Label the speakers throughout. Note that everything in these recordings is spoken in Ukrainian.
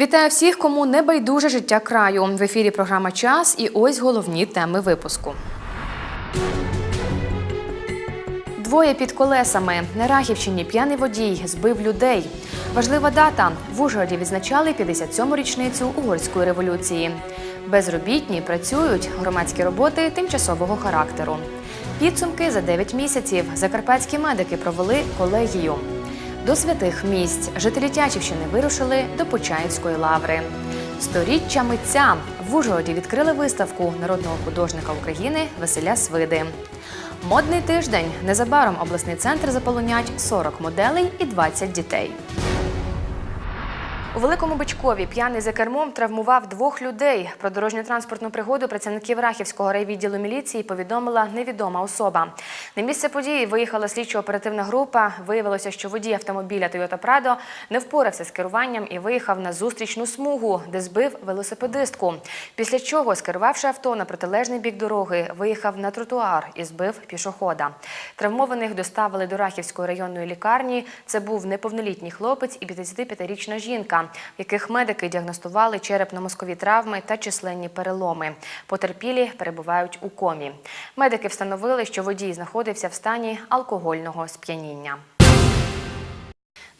Speaker 1: Вітаю всіх, кому не байдуже життя краю. В ефірі програма Час і ось головні теми випуску. Двоє під колесами. На Рахівщині п'яний водій збив людей. Важлива дата. В Ужгороді відзначали 57-му річницю угорської революції. Безробітні працюють громадські роботи тимчасового характеру. Підсумки за 9 місяців закарпатські медики провели колегію. До святих місць жителі Тячівщини вирушили до Почаївської лаври. Сторіччя митця в Ужгороді відкрили виставку народного художника України Василя Свиди. Модний тиждень незабаром обласний центр заполонять 40 моделей і 20 дітей. У Великому Бичкові п'яний за кермом травмував двох людей. Про дорожньо-транспортну пригоду працівників Рахівського райвідділу міліції повідомила невідома особа. На місце події виїхала слідчо-оперативна група. Виявилося, що водій автомобіля Toyota Prado не впорався з керуванням і виїхав на зустрічну смугу, де збив велосипедистку. Після чого, скерувавши авто на протилежний бік дороги, виїхав на тротуар і збив пішохода. Травмованих доставили до Рахівської районної лікарні. Це був неповнолітній хлопець і 55-річна жінка, в яких медики діагностували черепно-мозкові травми та численні переломи. Потерпілі перебувають у комі. Медики встановили, що водій знаходився в стані алкогольного сп'яніння.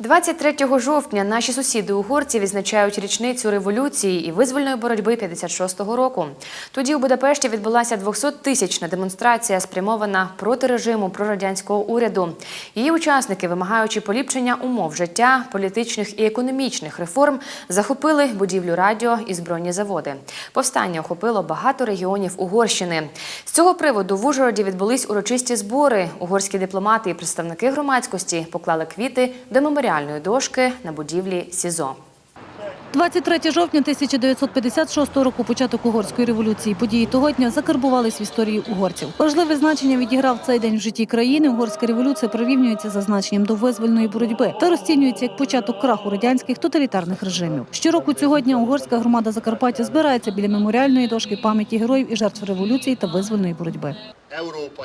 Speaker 1: 23 жовтня наші сусіди угорці відзначають річницю революції і визвольної боротьби 56-го року. Тоді у Будапешті відбулася 200-тисячна демонстрація, спрямована проти режиму прорадянського уряду. Її учасники, вимагаючи поліпшення умов життя, політичних і економічних реформ, захопили будівлю радіо і збройні заводи. Повстання охопило багато регіонів Угорщини. З цього приводу в Ужгороді відбулись урочисті збори. Угорські дипломати і представники громадськості поклали квіти до меморіальної дошки на будівлі СІЗО.
Speaker 2: 23 жовтня 1956 року початок угорської революції. Події того дня закарбувались в історії угорців. Важливе значення відіграв цей день в житті країни. Угорська революція прирівнюється за значенням до визвольної боротьби та розцінюється як початок краху радянських тоталітарних режимів. Щороку цього дня угорська громада Закарпаття збирається біля меморіальної дошки пам'яті героїв і жертв революції та визвольної боротьби.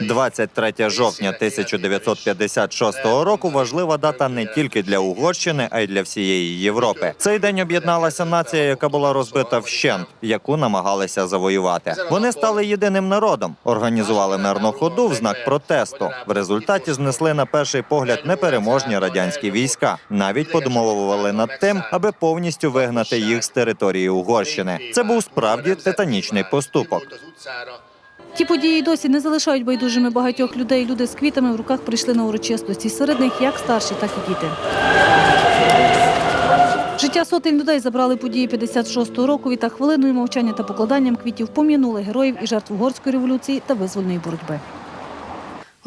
Speaker 3: 23 жовтня 1956 року важлива дата не тільки для Угорщини, а й для всієї Європи. Цей день об'єдналася нація, яка була розбита вщент, яку намагалися завоювати. Вони стали єдиним народом, організували мирну ходу в знак протесту. В результаті знесли на перший погляд непереможні радянські війська. Навіть подумовували над тим, аби повністю вигнати їх з території Угорщини. Це був справді титанічний поступок.
Speaker 2: Ті події досі не залишають байдужими багатьох людей. Люди з квітами в руках прийшли на урочистості. Серед них як старші, так і діти. Життя сотень людей забрали події 56-го року. Відтак хвилиною мовчання та покладанням квітів пом'янули героїв і жертв угорської революції та визвольної боротьби.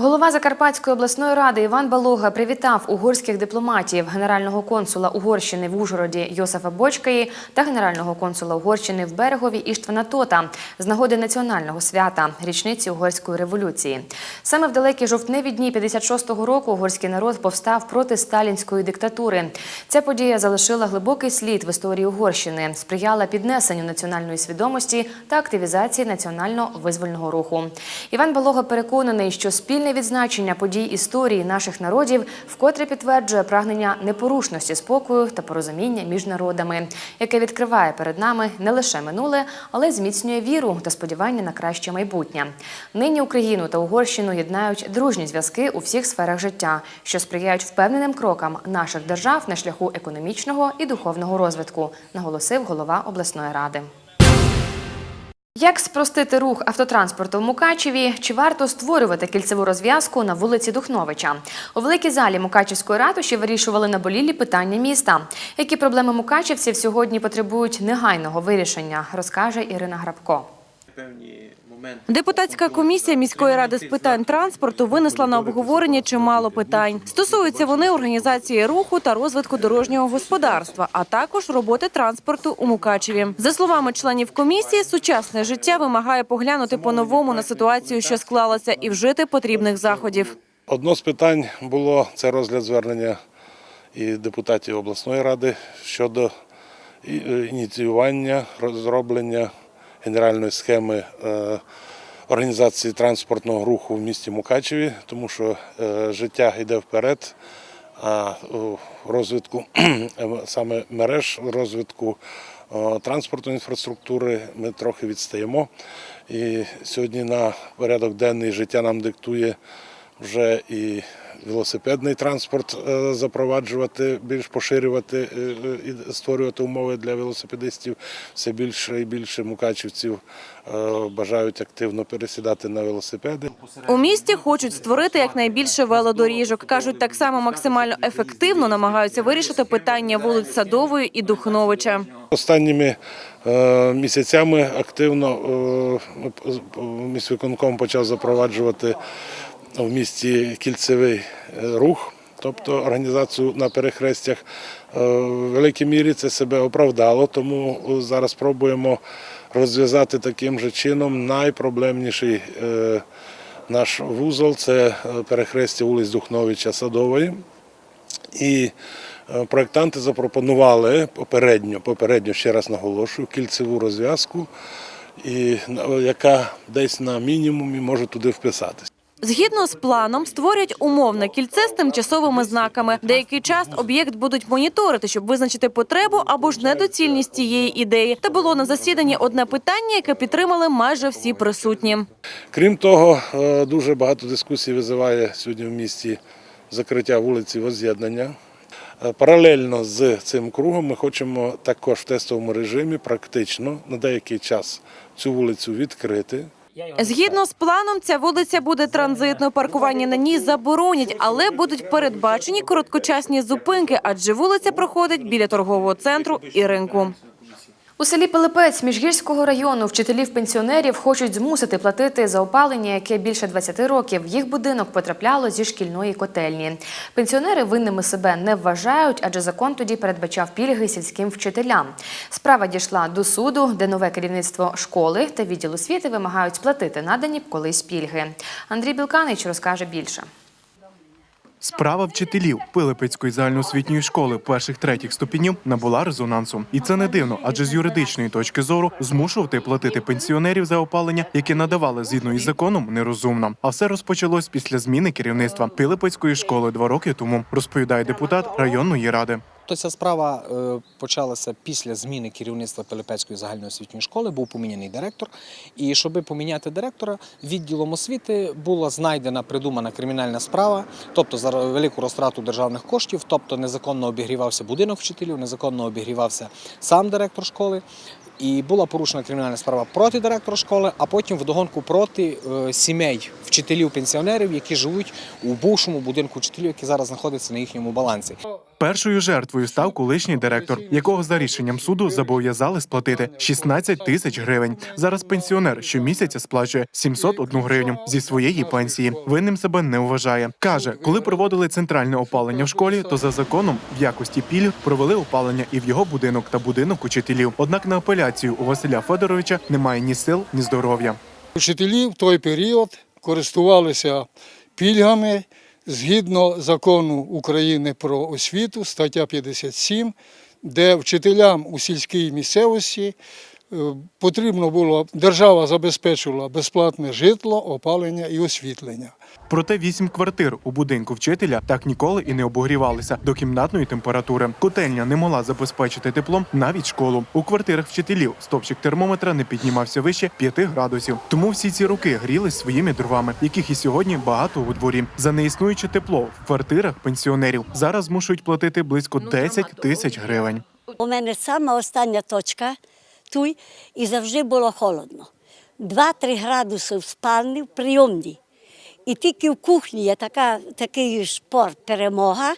Speaker 1: Голова Закарпатської обласної ради Іван Балога привітав угорських дипломатів, генерального консула Угорщини в Ужгороді Йосифа Бочкаї та генерального консула Угорщини в Берегові Іштвана Тота з нагоди національного свята річниці угорської революції. Саме в далекі жовтневі дні 56-го року угорський народ повстав проти сталінської диктатури. Ця подія залишила глибокий слід в історії Угорщини, сприяла піднесенню національної свідомості та активізації національно-визвольного руху. Іван Балога переконаний, що спільне відзначення подій історії наших народів вкотре підтверджує прагнення непорушності спокою та порозуміння між народами, яке відкриває перед нами не лише минуле, але й зміцнює віру та сподівання на краще майбутнє. Нині Україну та Угорщину єднають дружні зв'язки у всіх сферах життя, що сприяють впевненим крокам наших держав на шляху економічного і духовного розвитку, наголосив голова обласної ради. Як спростити рух автотранспорту в Мукачеві? Чи варто створювати кільцеву розв'язку на вулиці Духновича? У великій залі Мукачевської ратуші вирішували наболілі питання міста. Які проблеми мукачевців сьогодні потребують негайного вирішення, розкаже Ірина Грабко.
Speaker 4: Депутатська комісія міської ради з питань транспорту винесла на обговорення чимало питань. Стосуються вони організації руху та розвитку дорожнього господарства, а також роботи транспорту у Мукачеві. За словами членів комісії, сучасне життя вимагає поглянути по-новому на ситуацію, що склалася, і вжити потрібних заходів.
Speaker 5: Одно з питань було це розгляд звернення і депутатів обласної ради щодо е, ініціювання розроблення генеральної схеми е, організації транспортного руху в місті Мукачеві, тому що е, життя йде вперед, А розвитку саме мереж розвитку е, транспортної інфраструктури ми трохи відстаємо. І сьогодні на порядок денний життя нам диктує вже і велосипедний транспорт е, запроваджувати, більш поширювати е, е, і створювати умови для велосипедистів. Все більше і більше мукачівців бажають активно пересідати на велосипеди.
Speaker 4: У місті хочуть створити якнайбільше велодоріжок. кажуть, так само максимально ефективно намагаються вирішити питання вулиць Садової і Духновича.
Speaker 5: Останніми місяцями активно міськвиконком почав запроваджувати в місті кільцевий е, рух, тобто організацію на перехрестях. Е, В великій мірі це себе оправдало, тому е, зараз спробуємо розв'язати таким же чином найпроблемніший наш вузол це перехрестя вулиць Духновича Садової. І проєктанти запропонували попередньо, попередньо ще раз наголошую, кільцеву розв'язку, яка десь на мінімумі може туди вписатися.
Speaker 4: Згідно з планом, створюють умовне кільце з тимчасовими знаками. Деякий час об'єкт будуть моніторити, щоб визначити потребу або ж недоцільність цієї ідеї. Та було на засіданні одне питання, яке підтримали майже всі присутні.
Speaker 5: Крім того, е, дуже багато дискусій визиває сьогодні в місті закриття вулиці Воз'єднання. Е, Паралельно з цим кругом ми хочемо також в тестовому режимі практично на деякий час цю вулицю відкрити.
Speaker 4: Згідно з планом, ця вулиця буде транзитною. Паркування на ній заборонять, але будуть передбачені короткочасні зупинки, адже вулиця проходить біля торгового центру і ринку.
Speaker 1: У селі Пилипець Міжгірського району вчителів-пенсіонерів хочуть змусити платити за опалення, яке більше 20 років їх будинок потрапляло зі шкільної котельні. Пенсіонери винними себе не вважають, адже закон тоді передбачав пільги сільським вчителям. Справа дійшла до суду, де нове керівництво школи та відділ освіти вимагають сплатити надані колись пільги. Андрій Білканич розкаже більше.
Speaker 6: Справа вчителів Пилипецької загальноосвітньої школи перших третіх ступенів набула резонансу, і це не дивно, адже з юридичної точки зору змушувати платити пенсіонерів за опалення, яке надавали згідно із законом, нерозумно. А все розпочалось після зміни керівництва Пилипецької школи два роки тому, розповідає депутат районної ради.
Speaker 7: То ця справа е, почалася після зміни керівництва Пилипецької загальноосвітньої школи. Був поміняний директор. І щоб поміняти директора, відділом освіти була знайдена придумана кримінальна справа, тобто за велику розтрату державних коштів, тобто незаконно обігрівався будинок вчителів, незаконно обігрівався сам директор школи. І була порушена кримінальна справа проти директора школи, а потім вдогонку проти е, сімей вчителів-пенсіонерів, які живуть у бувшому будинку вчителів, який зараз знаходиться на їхньому балансі.
Speaker 6: Першою жертвою став колишній директор, якого за рішенням суду зобов'язали сплатити 16 тисяч гривень. Зараз пенсіонер щомісяця сплачує 701 гривню зі своєї пенсії. Винним себе не вважає. каже, коли проводили центральне опалення в школі, то за законом в якості пільг провели опалення і в його будинок та будинок учителів. Однак на апеляцію у Василя Федоровича немає ні сил, ні здоров'я.
Speaker 8: Вчителі в той період користувалися пільгами згідно закону України про освіту, стаття 57, де вчителям у сільській місцевості потрібно було, держава забезпечувала безплатне житло, опалення і освітлення.
Speaker 6: Проте вісім квартир у будинку вчителя так ніколи і не обогрівалися до кімнатної температури. Котельня не могла забезпечити теплом навіть школу. У квартирах вчителів стопчик термометра не піднімався вище 5 градусів. Тому всі ці роки грілись своїми дровами, яких і сьогодні багато у дворі. За неіснуюче тепло в квартирах пенсіонерів зараз змушують платити близько 10 тисяч гривень.
Speaker 9: У мене сама остання точка тут і завжди було холодно. 2-3 градуси в спальні в прийомній. І тільки в кухні є така, такий шпорт перемога,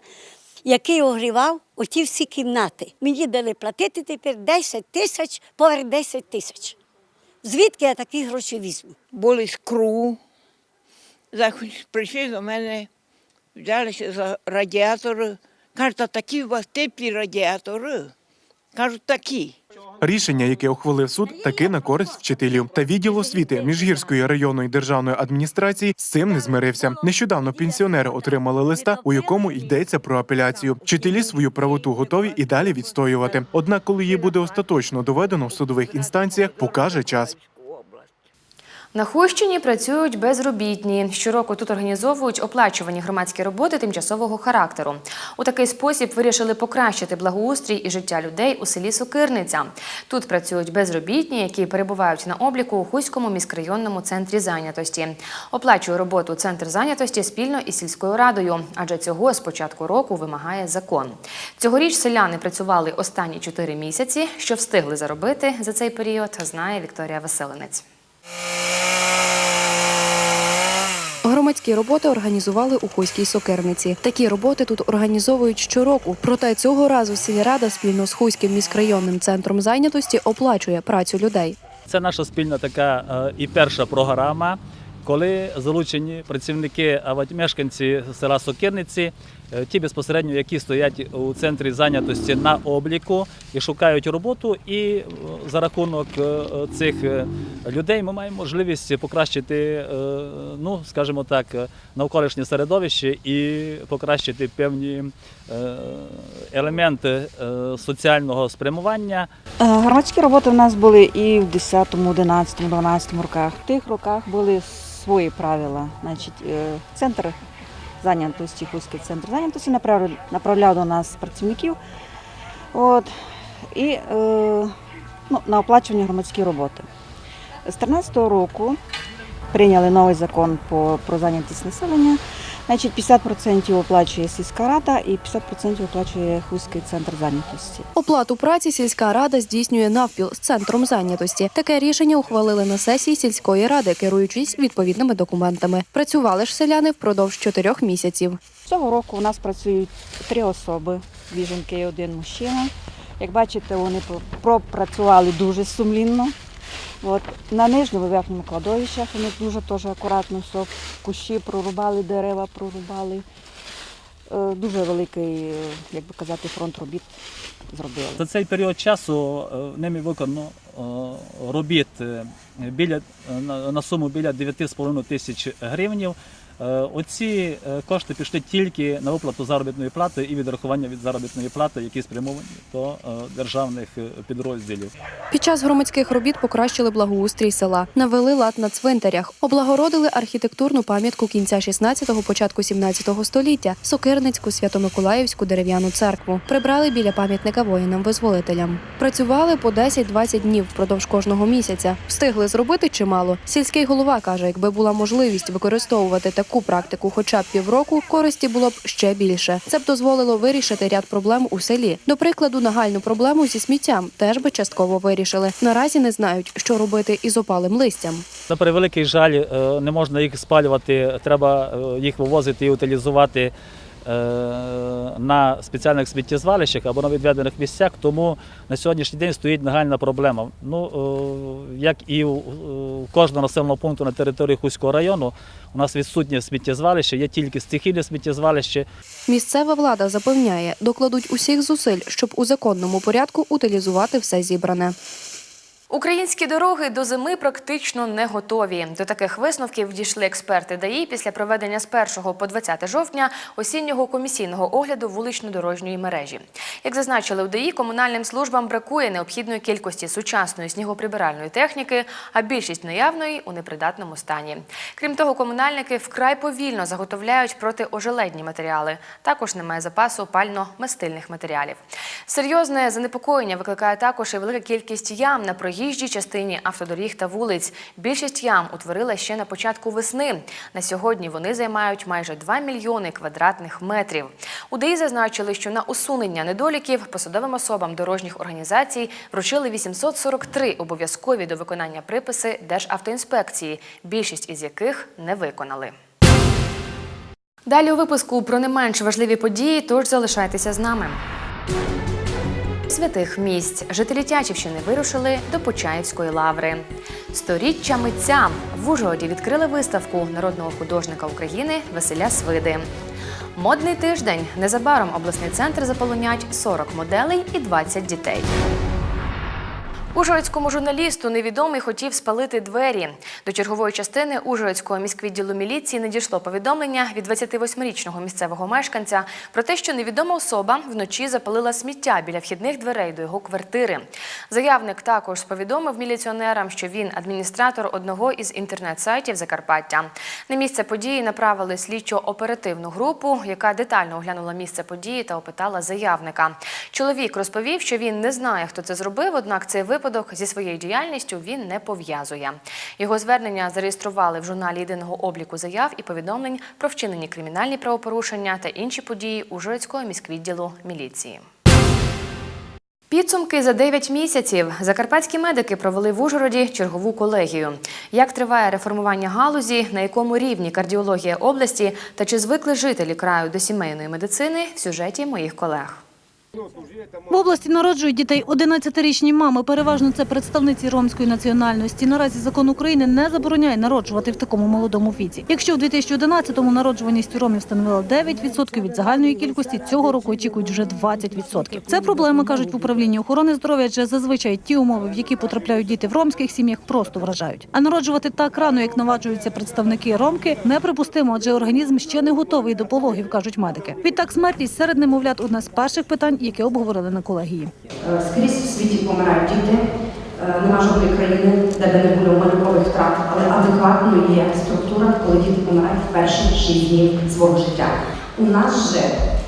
Speaker 9: який огрівав оті всі кімнати. Мені дали платити тепер 10 тисяч, поверх 10 тисяч. Звідки я такі гроші візьму?
Speaker 10: були з кругу. Прийшли до мене, взялися за радіатори. Кажуть, такі у вас теплі радіатори. Кажуть, такі.
Speaker 6: Рішення, яке ухвалив суд, таки на користь вчителів. Та відділ освіти Міжгірської районної державної адміністрації з цим не змирився. Нещодавно пенсіонери отримали листа, у якому йдеться про апеляцію. Вчителі свою правоту готові і далі відстоювати. Однак, коли її буде остаточно доведено в судових інстанціях, покаже час.
Speaker 1: На Хущині працюють безробітні. Щороку тут організовують оплачувані громадські роботи тимчасового характеру. У такий спосіб вирішили покращити благоустрій і життя людей у селі Сокирниця. Тут працюють безробітні, які перебувають на обліку у Хуському міськрайонному центрі зайнятості. Оплачує роботу центр зайнятості спільно із сільською радою, адже цього з початку року вимагає закон. Цьогоріч селяни працювали останні чотири місяці. Що встигли заробити за цей період, знає Вікторія Веселинець.
Speaker 11: Громадські роботи організували у Хуській сокерниці. Такі роботи тут організовують щороку. Проте цього разу сільрада спільно з Хуйським міськрайонним центром зайнятості оплачує працю людей.
Speaker 12: Це наша спільна така е, і перша програма, коли залучені працівники, мешканці села Сокирниці, е, ті безпосередньо, які стоять у центрі зайнятості на обліку і шукають роботу. І е, за рахунок е, цих людей ми маємо можливість покращити, ну скажімо так, навколишнє середовище і покращити певні елементи соціального спрямування.
Speaker 13: Громадські роботи в нас були і в 10, 11, 12 роках. В тих роках були свої правила. Значить, е, центр зайнятості, Хуський центр зайнятості направляв, до нас працівників. От, і е, ну, на оплачування громадські роботи. З 2013 року прийняли новий закон по, про зайнятість населення. Значить, 50% оплачує сільська рада і 50% оплачує Хуський центр зайнятості.
Speaker 11: Оплату праці сільська рада здійснює навпіл з центром зайнятості. Таке рішення ухвалили на сесії сільської ради, керуючись відповідними документами. Працювали ж селяни впродовж чотирьох місяців.
Speaker 13: Цього року у нас працюють три особи, дві жінки і один мужчина. Як бачите, вони пропрацювали дуже сумлінно. От, на нижньому верхньому кладовищах вони дуже теж акуратно все, кущі прорубали, дерева прорубали. Е, Дуже великий, як би казати, фронт робіт зробили.
Speaker 12: За цей період часу е, ними виконано е, робіт біля, на суму біля 9,5 тисяч гривнів. Е, Оці е, кошти пішли тільки на виплату заробітної плати і відрахування від заробітної плати, які спрямовані до е, державних підрозділів.
Speaker 11: Під час громадських робіт покращили благоустрій села, навели лад на цвинтарях, облагородили архітектурну пам'ятку кінця 16-го, початку 17-го століття, Сокирницьку Свято-Миколаївську дерев'яну церкву. Прибрали біля пам'ятника воїнам-визволителям. Працювали по 10-20 днів впродовж кожного місяця. Встигли зробити чимало. Сільський голова каже, якби була можливість використовувати таку практику хоча б півроку, користі було б ще більше. Це б дозволило вирішити ряд проблем у селі. До прикладу, нагальну проблему зі сміттям теж би частково вирішили. Наразі не знають, що робити із опалим листям.
Speaker 12: На превеликий жаль, е, не можна їх спалювати, треба е, їх вивозити і утилізувати на спеціальних сміттєзвалищах або на відведених місцях, тому на сьогоднішній день стоїть нагальна проблема. Ну, е, як і у кожного населеного пункту на території Хуського району, у нас відсутнє сміттєзвалище, є тільки стихійне сміттєзвалище.
Speaker 11: Місцева влада запевняє, докладуть усіх зусиль, щоб у законному порядку утилізувати все зібране.
Speaker 1: Українські дороги до зими практично не готові. До таких висновків дійшли експерти ДАІ після проведення з 1 по 20 жовтня осіннього комісійного огляду вулично-дорожньої мережі. Як зазначили у ДАІ, комунальним службам бракує необхідної кількості сучасної снігоприбиральної техніки, а більшість наявної у непридатному стані. Крім того, комунальники вкрай повільно заготовляють протиожеледні матеріали. Також немає запасу пально-мастильних матеріалів. Серйозне занепокоєння викликає також і велика кількість ям на проїжджій частині автодоріг та вулиць. Більшість ям утворила ще на початку весни. На сьогодні вони займають майже 2 мільйони квадратних метрів. У ДАІ зазначили, що на усунення недоліків посадовим особам дорожніх організацій вручили 843 обов'язкові до виконання приписи Державтоінспекції, більшість із яких не виконали. Далі у випуску про не менш важливі події, тож залишайтеся з нами. Святих місць жителі Тячівщини вирушили до Почаївської лаври. Сторіччя митця в Ужгороді відкрили виставку народного художника України Василя Свиди. Модний тиждень незабаром обласний центр заполонять 40 моделей і 20 дітей. Ужгородському журналісту невідомий хотів спалити двері. До чергової частини Ужгородського міськвідділу міліції надійшло повідомлення від 28-річного місцевого мешканця про те, що невідома особа вночі запалила сміття біля вхідних дверей до його квартири. Заявник також повідомив міліціонерам, що він адміністратор одного із інтернет-сайтів Закарпаття. На місце події направили слідчо-оперативну групу, яка детально оглянула місце події та опитала заявника. Чоловік розповів, що він не знає, хто це зробив, однак цей випадок зі своєю діяльністю він не пов'язує. Його звернення зареєстрували в журналі єдиного обліку заяв і повідомлень про вчинені кримінальні правопорушення та інші події Ужгородського міськвідділу міліції. Підсумки за 9 місяців закарпатські медики провели в Ужгороді чергову колегію. Як триває реформування галузі, на якому рівні кардіологія області та чи звикли жителі краю до сімейної медицини в сюжеті моїх колег.
Speaker 2: В області народжують дітей 11-річні мами. Переважно це представниці ромської національності. Наразі закон України не забороняє народжувати в такому молодому віці. Якщо в 2011-му народжуваність ромів становила 9% від загальної кількості, цього року очікують вже 20%. Це проблема, кажуть в управлінні охорони здоров'я, адже зазвичай ті умови, в які потрапляють діти в ромських сім'ях, просто вражають. А народжувати так рано, як наваджуються представники ромки, неприпустимо, адже організм ще не готовий до пологів, кажуть медики. Відтак смертність серед немовлят одне з перших питань, яке обговорили на колегії.
Speaker 14: Е, Скрізь в світі помирають діти. Е, Нема жодної країни, де би не було малюкових втрат, але адекватно є структура, коли діти помирають в перші 6 днів свого життя. У нас же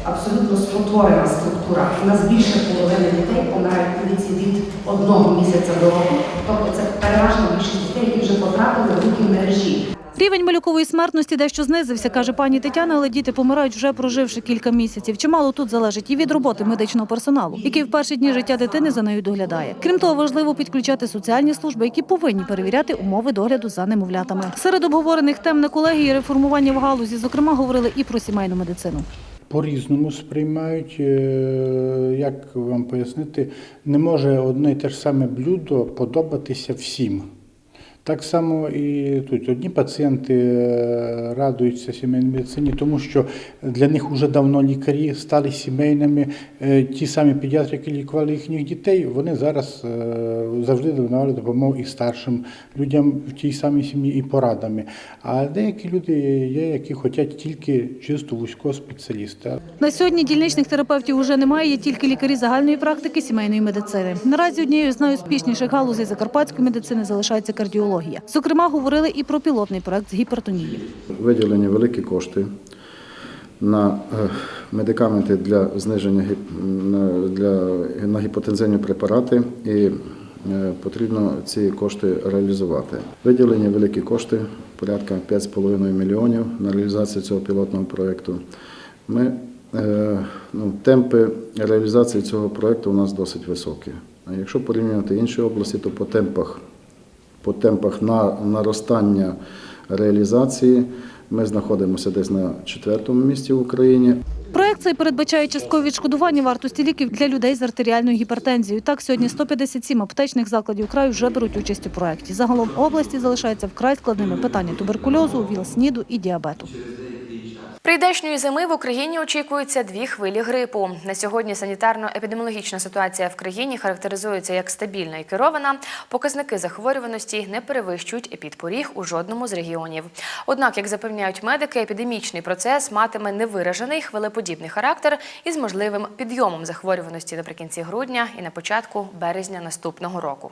Speaker 14: абсолютно спотворена структура. У нас більше половини дітей помирають у від одного місяця до року. Тобто це переважна більшість дітей, які вже потрапили в руки мережі.
Speaker 2: Рівень малюкової смертності дещо знизився, каже пані Тетяна, але діти помирають вже проживши кілька місяців. Чимало тут залежить і від роботи медичного персоналу, який в перші дні життя дитини за нею доглядає. Крім того, важливо підключати соціальні служби, які повинні перевіряти умови догляду за немовлятами. Серед обговорених тем на колегії реформування в галузі, зокрема, говорили і про сімейну медицину.
Speaker 15: по-різному сприймають. Е, Як вам пояснити, не може одне і те ж саме блюдо подобатися всім. Так само і тут одні пацієнти е, радуються сімейній медицині, тому що для них вже давно лікарі стали сімейними. Е, Ті самі педіатри, які лікували їхніх дітей, вони зараз е, завжди надавали допомогу і старшим людям в тій самій сім'ї і порадами. А деякі люди є, які хочуть тільки чисто вузького спеціаліста.
Speaker 2: На сьогодні дільничних терапевтів уже немає, є тільки лікарі загальної практики сімейної медицини. Наразі однією з найуспішніших галузей закарпатської медицини залишається кардіологія. Зокрема, говорили і про пілотний проект з гіпертонії.
Speaker 16: Виділені великі кошти на е, медикаменти для зниження для, на гіпотензивні препарати і е, потрібно ці кошти реалізувати. Виділені великі кошти, порядка 5,5 мільйонів на реалізацію цього пілотного проєкту. Ми, е, ну, темпи реалізації цього проєкту у нас досить високі. А якщо порівнювати інші області, то по темпах по темпах на наростання реалізації ми знаходимося десь на четвертому місці в Україні.
Speaker 2: Проект цей передбачає часткове відшкодування вартості ліків для людей з артеріальною гіпертензією. Так, сьогодні 157 аптечних закладів краю вже беруть участь у проекті. Загалом області залишається вкрай складними питання туберкульозу, ВІЛ-СНІДу і діабету.
Speaker 1: Прийдешньої зими в Україні очікується дві хвилі грипу. На сьогодні санітарно-епідеміологічна ситуація в країні характеризується як стабільна і керована. Показники захворюваності не перевищують епідпоріг у жодному з регіонів. Однак, як запевняють медики, епідемічний процес матиме невиражений хвилеподібний характер із можливим підйомом захворюваності наприкінці грудня і на початку березня наступного року.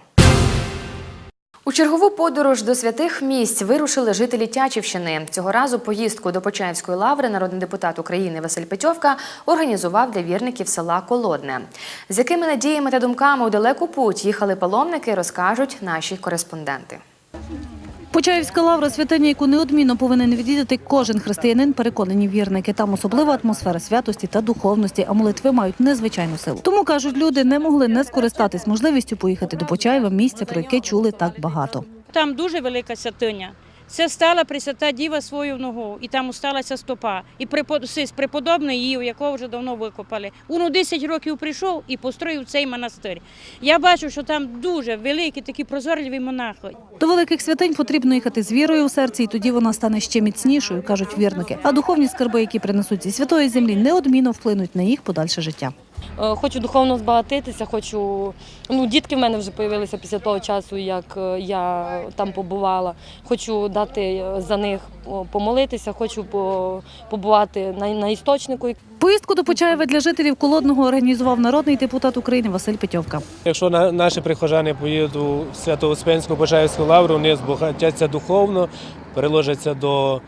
Speaker 1: У чергову подорож до святих місць вирушили жителі Тячівщини. Цього разу поїздку до Почаївської лаври народний депутат України Василь Петьовка організував для вірників села Колодне. З якими надіями та думками у далеку путь їхали паломники, розкажуть наші кореспонденти.
Speaker 2: Почаївська лавра святиня, яку неодмінно повинен відвідати кожен християнин, переконані вірники. Там особлива атмосфера святості та духовності, а молитви мають незвичайну силу. Тому кажуть, люди не могли не скористатись можливістю поїхати до Почаєва, місця, про яке чули так багато.
Speaker 17: Там дуже велика святиня. Це стала Пресвята Діва свою ногу, і там усталася стопа. І препод... сис преподобний її, якого вже давно викопали. Уно 10 років прийшов і построїв цей монастир. Я бачу, що там дуже великі такі прозорливі монахи.
Speaker 2: До великих святинь потрібно їхати з вірою у серці, і тоді вона стане ще міцнішою, кажуть вірники. А духовні скарби, які принесуть зі святої землі, неодмінно вплинуть на їх подальше життя.
Speaker 18: Е, Хочу духовно збагатитися, хочу. Ну, дітки в мене вже з'явилися після того часу, як е, я там побувала. Хочу дати е, за них помолитися, хочу побувати на, на істочнику.
Speaker 2: Поїздку до Почаєва для жителів Колодного організував народний депутат України Василь Петьовка.
Speaker 19: Якщо наші прихожани поїдуть у Свято-Успенську Почаївську лавру, вони збагатяться духовно, приложаться до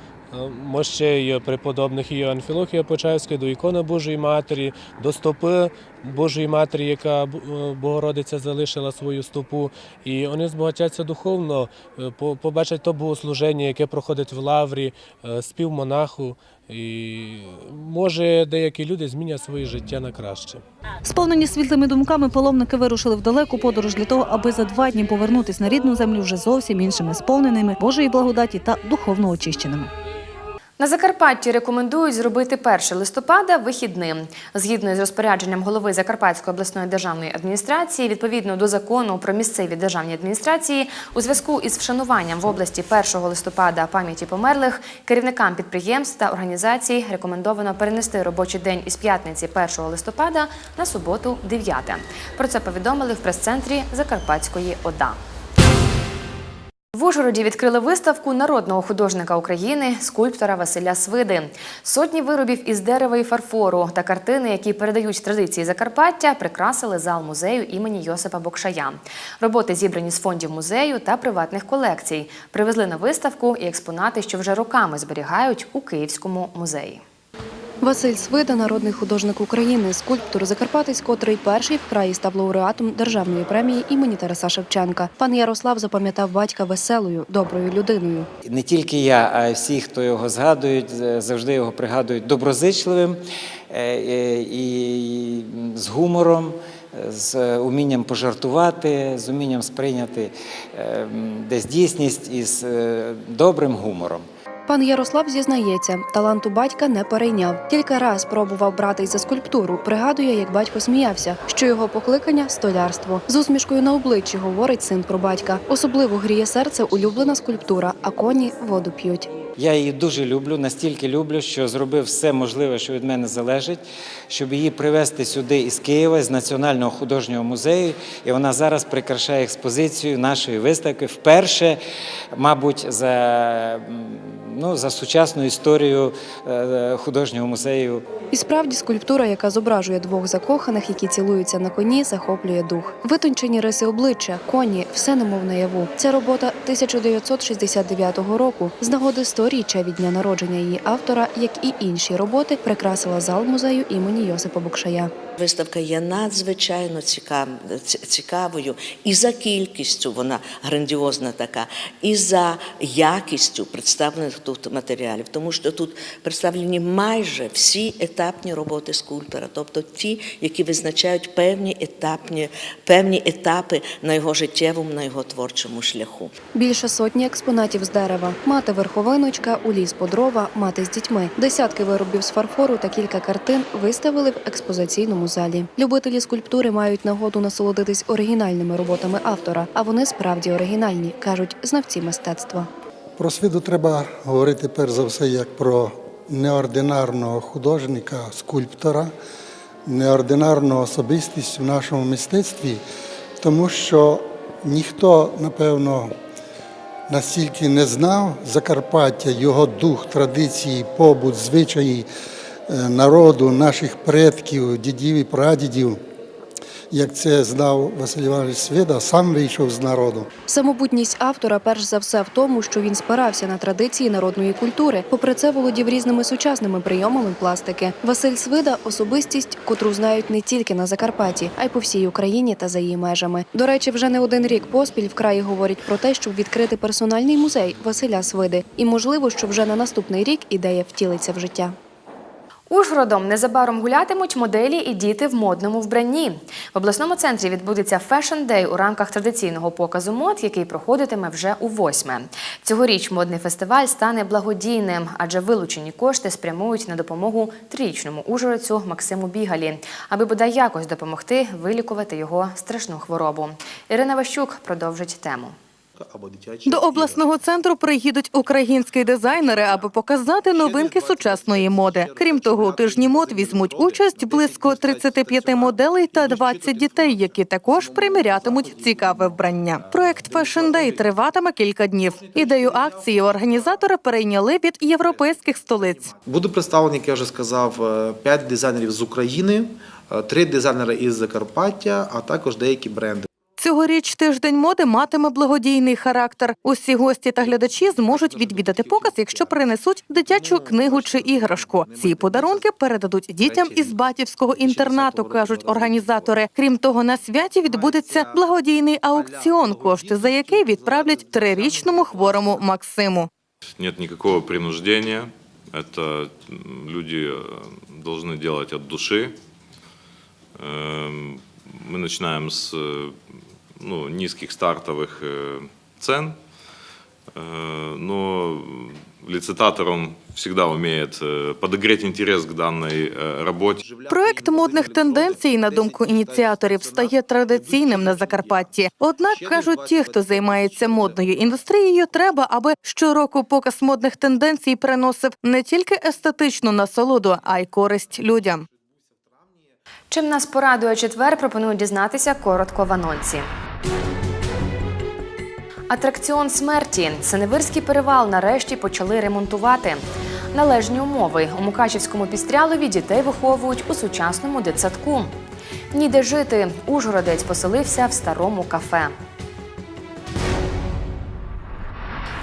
Speaker 19: мощей преподобних і Анфілохія Почаївської, до ікони Божої Матері, до стопи Божої Матері, яка е, Богородиця залишила свою стопу. І вони збагатяться духовно, е, по- побачать то богослуження, яке проходить в лаврі, е, спів монаху. І може деякі люди змінять своє життя на краще.
Speaker 2: Сповнені світлими думками паломники вирушили в далеку подорож для того, аби за два дні повернутись на рідну землю вже зовсім іншими сповненими Божої благодаті та духовно очищеними.
Speaker 1: На Закарпатті рекомендують зробити 1 листопада вихідним. Згідно з розпорядженням голови Закарпатської обласної державної адміністрації, відповідно до закону про місцеві державні адміністрації, у зв'язку із вшануванням в області 1 листопада пам'яті померлих керівникам підприємств та організацій рекомендовано перенести робочий день із п'ятниці 1 листопада на суботу 9. Про це повідомили в прес-центрі Закарпатської ОДА. В Ужгороді відкрили виставку народного художника України, скульптора Василя Свиди. Сотні виробів із дерева і фарфору та картини, які передають традиції Закарпаття, прикрасили зал музею імені Йосипа Бокшая. Роботи зібрані з фондів музею та приватних колекцій. Привезли на виставку і експонати, що вже роками зберігають у Київському музеї.
Speaker 11: Василь Свида, народний художник України, скульптор Закарпатець, котрий перший в краї став лауреатом державної премії імені Тараса Шевченка. Пан Ярослав запам'ятав батька веселою, доброю людиною.
Speaker 20: Не тільки я, а й всі, хто його згадують, е, завжди його пригадують доброзичливим е, е, і з гумором, з умінням пожартувати, з умінням сприйняти десь дійсність із добрим гумором.
Speaker 11: Пан Ярослав зізнається, таланту батька не перейняв. Кілька раз пробував братись за скульптуру. Пригадує, як батько сміявся, що його покликання столярство. З усмішкою на обличчі говорить син про батька. Особливо гріє серце улюблена скульптура, а коні воду п'ють.
Speaker 20: Я її дуже люблю, настільки люблю, що зробив все можливе, що від мене залежить, щоб її привезти сюди із Києва, з Національного художнього музею. І вона зараз прикрашає експозицію нашої виставки вперше, мабуть, за, ну, за сучасну історію е, художнього музею
Speaker 11: І справді скульптура, яка зображує двох закоханих, які цілуються на коні, захоплює дух. Витончені риси обличчя, коні, все немов наяву. Ця робота 1969 року з нагоди 100-річчя від дня народження її автора, як і інші роботи, прикрасила зал музею імені Йосипа Букшая.
Speaker 21: Виставка є надзвичайно цікав- цікавою і за кількістю вона грандіозна така, і за якістю представлених тут матеріалів, тому що тут представлені майже всі етапні роботи скульптора, тобто ті, які визначають певні етапні, певні етапи на його життєвому, на його творчому шляху.
Speaker 11: Більше сотні експонатів з дерева, мати верховиночка, у ліс по дрова, мати з дітьми. Десятки виробів з фарфору та кілька картин виставили в експозиційному залі. Любителі скульптури мають нагоду насолодитись оригінальними роботами автора, а вони справді оригінальні, кажуть знавці мистецтва.
Speaker 22: Про свіду треба говорити перш за все як про неординарного художника, скульптора, неординарну особистість в нашому мистецтві, тому що ніхто, напевно, настільки не знав Закарпаття, його дух, традиції, побут, звичаї народу, наших предків, дідів і прадідів, як це знав Василь Іванович Свида, сам вийшов з народу.
Speaker 11: Самобутність автора перш за все в тому, що він спирався на традиції народної культури. Попри це, володів різними сучасними прийомами пластики. Василь Свида особистість, котру знають не тільки на Закарпатті, а й по всій Україні та за її межами. До речі, вже не один рік поспіль в краї говорять про те, щоб відкрити персональний музей Василя Свиди. І можливо, що вже на наступний рік ідея втілиться в життя.
Speaker 1: Ужгородом незабаром гулятимуть моделі і діти в модному вбранні. В обласному центрі відбудеться Day у рамках традиційного показу мод, який проходитиме вже у восьме. Цьогоріч модний фестиваль стане благодійним, адже вилучені кошти спрямують на допомогу трирічному ужгородцю Максиму Бігалі, аби бодай якось допомогти вилікувати його страшну хворобу. Ірина Ващук продовжить тему.
Speaker 23: До обласного центру приїдуть українські дизайнери, аби показати новинки сучасної моди. Крім того, у тижні мод візьмуть участь близько 35 моделей та 20 дітей, які також примірятимуть цікаве вбрання. Проект Fashion Day триватиме кілька днів. Ідею акції організатори перейняли від європейських столиць.
Speaker 24: Буде представлені, як я вже сказав, е, п'ять дизайнерів з України, е, три дизайнери із Закарпаття, а також деякі бренди.
Speaker 23: Цьогоріч тиждень моди матиме благодійний характер. Усі гості та глядачі зможуть відвідати показ, якщо принесуть дитячу книгу чи іграшку. Ці подарунки передадуть дітям із батьківського інтернату, кажуть організатори. Крім того, на святі відбудеться благодійний аукціон, кошти за який відправлять трирічному хворому Максиму.
Speaker 25: Нет никакого принуждения. Это м, люди э, должны делать от души. Эм, Мы начинаем с э, ну, низких стартовых э, цен, Э, но лицитатор он всегда умеет э, подогреть интерес к данной э, работе.
Speaker 23: Проект модних тенденцій, на думку ініціаторів, стає традиційним на Закарпатті. Однак кажуть, ті, хто займається модною індустрією, треба, аби щороку показ модних тенденцій приносив не тільки естетичну насолоду, а й користь людям.
Speaker 1: Чим нас порадує четвер, пропоную дізнатися коротко в анонсі. Атракціон смерті. Синевирський перевал нарешті почали ремонтувати. Належні умови у Мукачівському пістрялові дітей виховують у сучасному дитсадку. Ніде жити. Ужгородець поселився в старому кафе.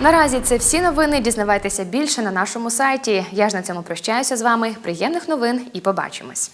Speaker 1: Наразі це всі новини. Дізнавайтеся більше на нашому сайті. Я ж на цьому прощаюся з вами. Приємних новин і побачимось.